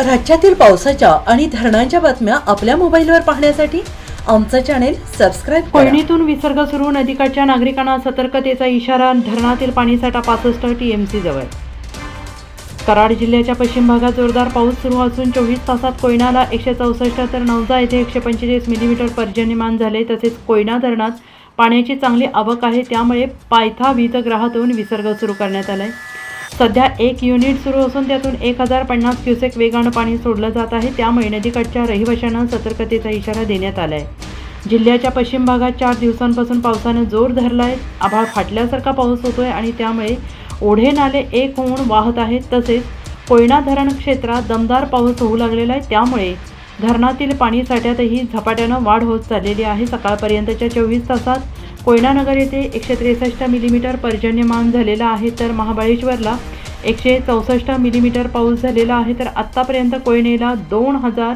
राज्यातील पावसाच्या आणि धरणांच्या बातम्या आपल्या मोबाईलवर पाहण्यासाठी आमचं चॅनेल सबस्क्राईब कोयणीतून विसर्ग सुरू नदीकाठच्या नागरिकांना सतर्कतेचा इशारा धरणातील पाणीसाठा पासष्ट टीएमसी जवळ. कराड जिल्ह्याच्या पश्चिम भागात जोरदार पाऊस सुरू असून चोवीस तासात कोयनाला एकशे चौसष्ट तर नवजा येथे एकशे पंचेचाळीस मिलीमीटर पर्जन्यमान झाले. तसेच कोयना धरणात पाण्याची चांगली आवक आहे. त्यामुळे पायथा वीतग्रहातून विसर्ग सुरू करण्यात आला आहे सध्या एक युनिट सुरू असून त्यातून एक हजार पन्नास क्युसेक वेगानं पाणी सोडलं जात आहे. त्यामुळे नदीकाठच्या रहिवाशांना सतर्कतेचा इशारा देण्यात आला आहे जिल्ह्याच्या पश्चिम भागात चार दिवसांपासून पावसानं जोर धरला आहे आभाळ फाटल्यासारखा पाऊस होतोय आणि त्यामुळे ओढे नाले एक होऊन वाहत आहेत. तसेच कोयना धरण क्षेत्रात दमदार पाऊस होऊ लागलेला आहे. त्यामुळे धरणातील पाणी साठ्यातही झपाट्यानं वाढ होत चाललेली आहे. सकाळपर्यंतच्या चोवीस तासात कोयनानगर येथे एकशे त्रेसष्ट मिलीमीटर पर्जन्यमान झालेलं आहे. तर महाबळेश्वरला एकशे चौसष्ट मिलीमीटर पाऊस झालेला आहे. तर आत्तापर्यंत कोयनेला दोन हजार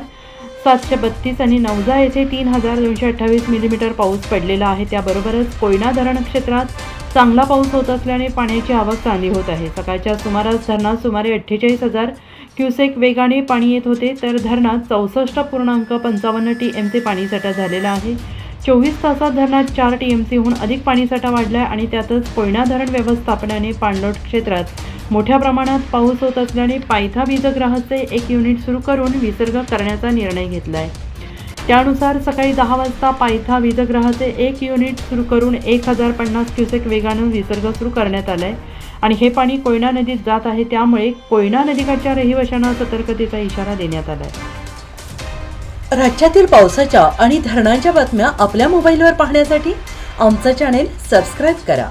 सातशे बत्तीस आणि नवजा येथे तीन हजार दोनशे अठ्ठावीस मिलीमीटर पाऊस पडलेला आहे. त्याबरोबरच कोयना धरण क्षेत्रात चांगला पाऊस होत असल्याने पाण्याची आवक चांगली होत आहे. सकाळच्या सुमारास धरणात सुमारे अठ्ठेचाळीस हजार क्युसेक वेगाने पाणी येत होते तर धरणात चौसष्ट पूर्णांक पंचावन्न टी एम सी पाणीसाठा झालेला आहे. चोवीस तासात धरणात चार टी एम सीहून अधिक पाणीसाठा वाढला आहे आणि त्यातच कोयना धरण व्यवस्थापनाने पाणलोट क्षेत्रात मोठ्या प्रमाणात पाऊस होत असल्याने पायथा वीजग्रहाचे एक युनिट सुरू करून विसर्ग करण्याचा निर्णय घेतला आहे त्यानुसार सकाळी दहा वाजता पायथा वीजग्रहाचे एक युनिट सुरू करून एक हजार पन्नास क्युसेक वेगानं विसर्ग सुरू करण्यात आला आहे आणि हे पाणी कोयना नदीत जात आहे त्यामुळे कोयना नदीकाठच्या रहिवाशांना सतर्कतेचा इशारा देण्यात आला आहे राज्यातील पावसाच्या आणि धरणांच्या बातम्या आपल्या मोबाईलवर पाहण्यासाठी आमचं चॅनेल सबस्क्राईब करा.